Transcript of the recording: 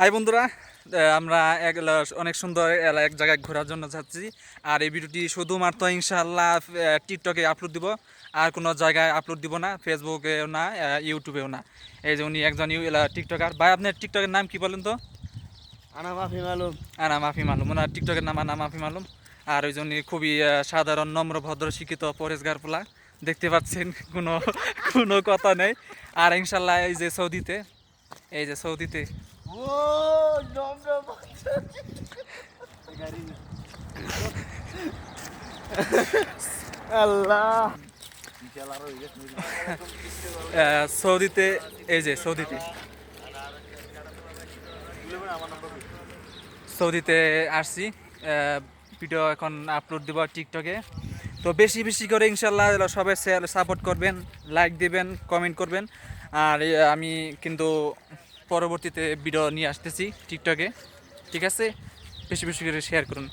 High বন্ধুরা আমরা এক অনেক সুন্দর এলা- এক জায়গায় ঘোরার জন্য যাচ্ছি। আর এই ভিডিওটি শুধুমাত্র ইনশাআল্লাহ আহ, টিকটকে আপলোড দিব। আর কোনো জায়গায় আপলোড দিব না ফেসবুকেও না ইউটিউবেও না। এই যে উনি একজন ইউ এলা- টিকটকার। ভাই আপনার টিকটকের নাম কি বলেন তো? আনা মাফি মালুম। আনা মাফি মালুম। ওনার টিকটকের নাম আনা মাফি মালুম। আর ওই জন্য খুবই সাধারণ নম্র ভদ্র শিক্ষিত পরেশগার পোলা। দেখতে পাচ্ছেন কোনো কোনো কথা নেই। আর ইনশাল্লাহ এই যে সৌদিতে এই যে সৌদিতে আল্লাহ সৌদিতে, এই যে সৌদিতে। সৌদিতে আসছি ভিডিও এখন আপলোড দিব টিকটকে তো বেশি বেশি করে ইনশাল্লাহ সবাই সাপোর্ট করবেন লাইক দিবেন কমেন্ট করবেন। আর আমি কিন্তু পরবর্তীতে ভিডিও নিয়ে আসতেছি টিকটকে ঠিক আছে? বেশি বেশি করে শেয়ার করুন।